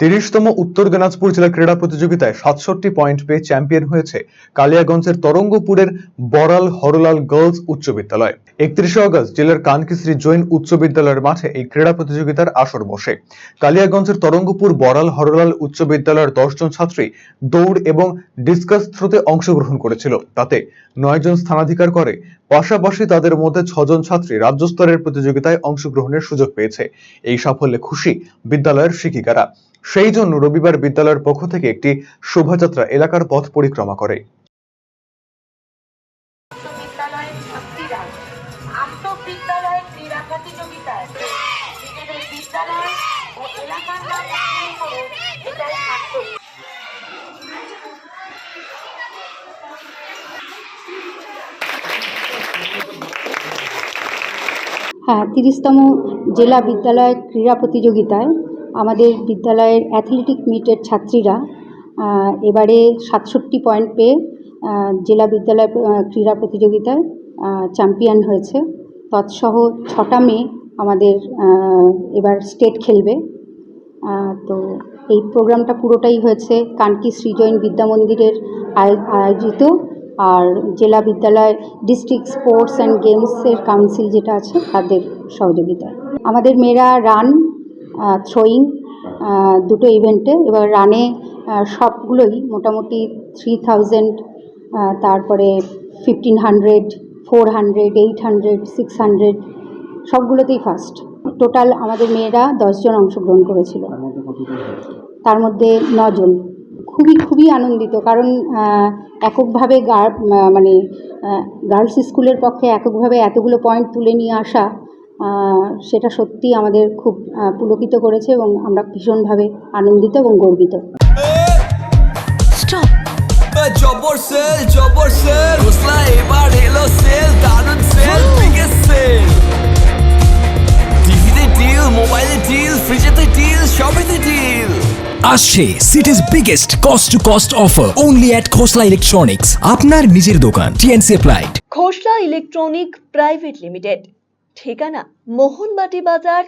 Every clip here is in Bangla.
তিরিশতম উত্তর দিনাজপুর জেলা ক্রীড়া প্রতিযোগিতায় সাতষট্টি পয়েন্ট পেয়ে চ্যাম্পিয়ন হয়েছে কালিয়াগঞ্জের তরঙ্গপুরের বড়াল হরলাল গার্লস উচ্চ বিদ্যালয়। একত্রিশে অগস্ট জেলার কানকিশ্রী জৈন উচ্চ বিদ্যালয়ের মাঠে এই ক্রীড়া প্রতিযোগিতার আসর বসে। কালিয়াগঞ্জের তরঙ্গপুর বড়াল হরলাল উচ্চ বিদ্যালয়ের দশজন ছাত্রী দৌড় এবং ডিসকাস থ্রোতে অংশগ্রহণ করেছিল। তাতে নয়জন স্থানাধিকার করে, পাশাপাশি তাদের মধ্যে ছজন ছাত্রী রাজ্য স্তরের প্রতিযোগিতায় অংশগ্রহণের সুযোগ পেয়েছে। এই সাফল্যে খুশি বিদ্যালয়ের শিক্ষিকারা। সেই জন্য রবিবার বিদ্যালয়ের পক্ষ থেকে একটি শোভাযাত্রা এলাকার পথ পরিক্রমা করে। হ্যাঁ তিরিশতম জেলা বিদ্যালয় ক্রীড়া প্রতিযোগিতায় আমাদের বিদ্যালয়ের অ্যাথলেটিক মিটের ছাত্রীরা এবারে সাতষট্টি পয়েন্ট পেয়ে জেলা বিদ্যালয় ক্রীড়া প্রতিযোগিতায় চ্যাম্পিয়ন হয়েছে। তৎসহ ছটা মেয়ে আমাদের এবার স্টেট খেলবে। তো এই প্রোগ্রামটা পুরোটাই হয়েছে কানকি শ্রীজৈন বিদ্যা মন্দিরের আয়- আয়োজিত। আর জেলা বিদ্যালয় ডিস্ট্রিক্ট স্পোর্টস অ্যান্ড গেমসের কাউন্সিল যেটা আছে, তাদের সহযোগিতায়। আমাদের মেয়েরা রান থ্রোয়িং দুটো ইভেন্টে এবার রানে সবগুলোই মোটামুটি থ্রি থাউজেন্ড তারপরে fifteen hundred four hundred eight hundred six hundred সবগুলোতেই ফার্স্ট টোটাল আমাদের মেয়েরা দশজন অংশগ্রহণ করেছিল। তার মধ্যে নজন। খুবই খুবই আনন্দিত, কারণ এককভাবে মানে গার্লস স্কুলের পক্ষে এককভাবে এতগুলো পয়েন্ট তুলে নিয়ে আসা সেটা সত্যি আমাদের খুব পুলকিত করেছে এবং আমরা ভীষণভাবে আনন্দিত এবং গর্বিত। জবর সেল জবর সেল। হোসলা এবার এলো সেল সেল বিগেস্ট সেল। টিভিতে ডিল মোবাইলে ডিল ফ্রিজেতে ডিল সবেতে ডিল আসছে city's biggest cost to cost offer only at Khosla electronics আপনার নিজের দোকান TNC applied Khosla electronic private limited ঠিকানা মোহনবাটি বাজার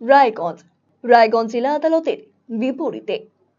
রায়গঞ্জ। রায়গঞ্জ জেলা আদালতের বিপরীতে।